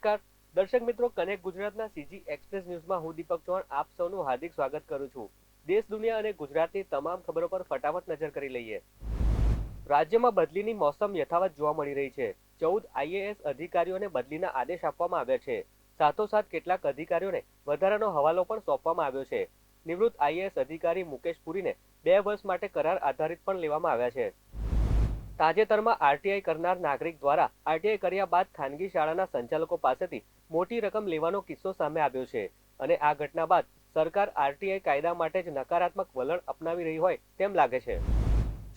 નમસ્કાર. દર્શક મિત્રો, કનેક્ટ ગુજરાતના સીજી એક્સપ્રેસ ન્યૂઝમાં હું દીપક ચૌહાણ આપ સૌનું હાર્દિક સ્વાગત કરું છું. દેશ, દુનિયા અને ગુજરાતની તમામ ખબરો પર ફટાફટ નજર કરી લઈએ. રાજ્યમાં બદલીની મોસમ યથાવત જોવા મળી રહી છે. ચૌદ આઈએએસ અધિકારીઓને બદલીના આદેશ આપવામાં આવ્યા છે. સાથોસાથ કેટલાક અધિકારીઓને વધારાનો હવાલો પણ સોંપવામાં આવ્યો છે. નિવૃત્ત આઈએએસ અધિકારી મુકેશ પુરીને બે વર્ષ માટે કરાર આધારિત પણ લેવામાં આવ્યા છે. તાજેતરમાં આરટીઆઈ કરનાર નાગરિક દ્વારા આરટીઆઈ કર્યા બાદ ખાનગી શાળાના સંચાલકો પાસેથી મોટી રકમ લેવાનો કિસ્સો સામે આવ્યો છે અને આ ઘટના બાદ સરકાર આરટીઆઈ કાયદા માટે જ નકારાત્મક વલણ અપનાવી રહી હોય તેમ લાગે છે.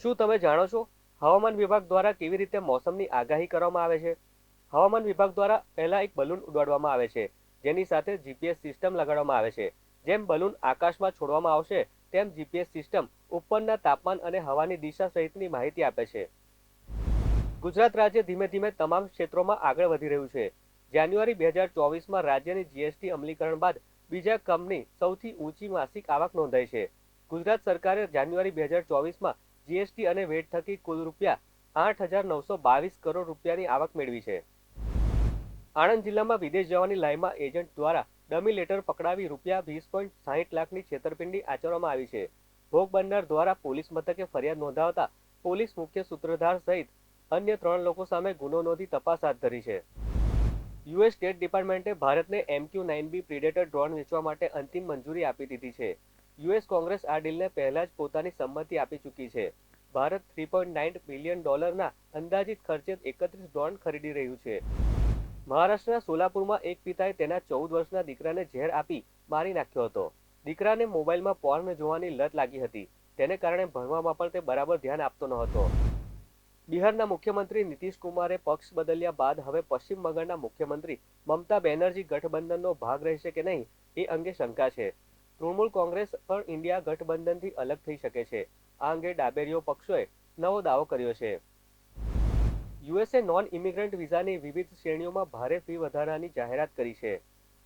શું તમે જાણો છો હવામાન વિભાગ દ્વારા કેવી રીતે મોસમની આગાહી કરવામાં આવે છે? હવામાન વિભાગ દ્વારા પહેલા એક બલૂન ઉડાડવામાં આવે છે, જેની સાથે જીપીએસ સિસ્ટમ લગાડવામાં આવે છે. જેમ બલૂન આકાશમાં છોડવામાં આવશે, તેમ જીપીએસ સિસ્ટમ ઉપરના તાપમાન અને હવાની દિશા સહિતની માહિતી આપે છે. ગુજરાત રાજ્ય ધીમે ધીમે તમામ ક્ષેત્રોમાં આગળ વધી રહ્યું છે. જાન્યુઆરી બે હજાર ચોવીસમાં રાજ્યની જીએસટી અમલીકરણ બાદ બીજા કંપની સૌથી ઊંચી માસિક આવક નોંધાઈ છે. ગુજરાત સરકારે જાન્યુઆરી બે હજાર ચોવીસમાં જીએસટી અને વેટ થકી કુલ રૂપિયા આઠ હજાર નવસો બાવીસ કરોડ રૂપિયાની આવક મેળવી છે. આણંદ જિલ્લામાં વિદેશ જવાની લાઈનમાં એજન્ટ દ્વારા ડમી લેટર પકડાવી રૂપિયા વીસ પોઈન્ટ સાહીઠ લાખની છેતરપિંડી આચરવામાં આવી છે. ભોગ બનનાર દ્વારા પોલીસ મથકે ફરિયાદ નોંધાવતા પોલીસ મુખ્ય સૂત્રધાર સહિત અન્ય ત્રણ લોકો સામે ગુનો નોંધી તપાસ હાથ ધરી છે. યુએસ સ્ટેટ ડિપાર્ટમેન્ટે ભારતને MQ nine B predator drone વેચવા માટે અંતિમ મંજૂરી આપી દીધી છે. યુએસ કોંગ્રેસ આ ડીલને પહેલા જ પોતાની સંમતિ આપી ચૂકી છે. Bharat three point nine billion ડોલરના અંદાજિત ખર્ચે એકત્રીસ ડ્રોન ખરીદી રહ્યું છે. મહારાષ્ટ્રના સોલાપુરમાં એક પિતાએ તેના ચૌદ વર્ષના દીકરાને ઝેર આપી મારી નાખ્યો હતો. દીકરાને મોબાઈલમાં પોર્ન જોવાની લત લાગી હતી. તેને કારણે ભણવામાં પણ તે બરાબર ધ્યાન આપતો ન હતો બિહારના મુખ્યમંત્રી નીતિશ કુમારે પક્ષ બદલ્યા બાદ હવે પશ્ચિમ બંગાળના મુખ્યમંત્રી મમતા બેનર્જી ગઠબંધનનો ભાગ રહેશે કે નહીં એ અંગે શંકા છે. તૃણમૂલ કોંગ્રેસ પણ ઇન્ડિયા ગઠબંધનથી અલગ થઈ શકે છે. આ અંગે ડાબેરીઓ પક્ષોએ નવો દાવો કર્યો છે. યુએસએ નોન ઇમિગ્રન્ટ વિઝાની વિવિધ શ્રેણીઓમાં ભારે ફી વધારાની જાહેરાત કરી છે.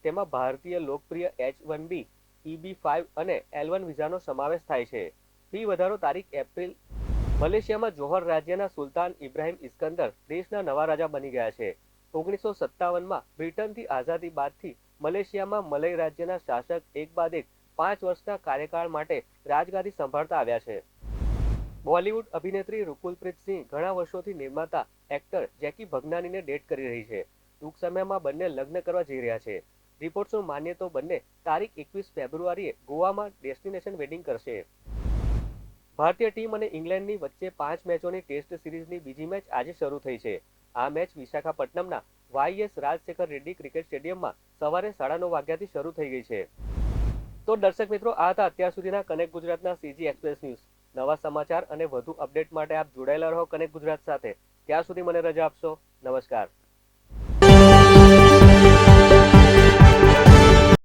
તેમાં ભારતીય લોકપ્રિય H one B E B five અને એલ વન વિઝાનો સમાવેશ થાય છે. ફી વધારો તારીખ એપ્રિલ મલેશિયામાં જોહર રાજ્યના સુલતાન ઇબ્રાહિમ ઇસ્કંદર દેશના નવા રાજા બની ગયા છે. ઓગણીસો સત્તાવનમાં બ્રિટનથી આઝાદી બાદથી મલેશિયામાં મલય રાજ્યના શાસક એક બાદ એક પાંચ વર્ષના કાર્યકાળ માટે રાજગાદી સંભાળતા આવ્યા છે. બોલિવૂડ અભિનેત્રી રુકુલપ્રીત સિંહ ઘણા વર્ષોથી નિર્માતા એક્ટર જેકી ભગનાનીને ડેટ કરી રહી છે. ટૂંક સમયમાં બંને લગ્ન કરવા જઈ રહ્યા છે. રિપોર્ટ્સનું માનીએ તો બંને તારીખ એકવીસ ફેબ્રુઆરીએ ગોવામાં ડેસ્ટિનેશન વેડિંગ કરશે. ભારતીય ટીમ અને ઇંગ્લેન્ડની વચ્ચે પાંચ મેચોની ટેસ્ટ સિરીઝની બીજી મેચ આજે શરૂ થઈ છે. આ match વિશાખાપટ્ટનમના Y S Rajasekhar Reddy cricket સ્ટેડિયમમાં સવારે સાડા નવ વાગ્યાથી શરૂ થઈ ગઈ છે. તો દર્શક મિત્રો, આ હતા અત્યાર સુધીના કનેક્ટ ગુજરાતના સીજી એક્સપ્રેસ ન્યૂઝ. નવા સમાચાર અને વધુ અપડેટ માટે આપ જોડાયેલા રહો કનેક્ટ ગુજરાત સાથે. ત્યાં સુધી મને રજા આપશો. નમસ્કાર.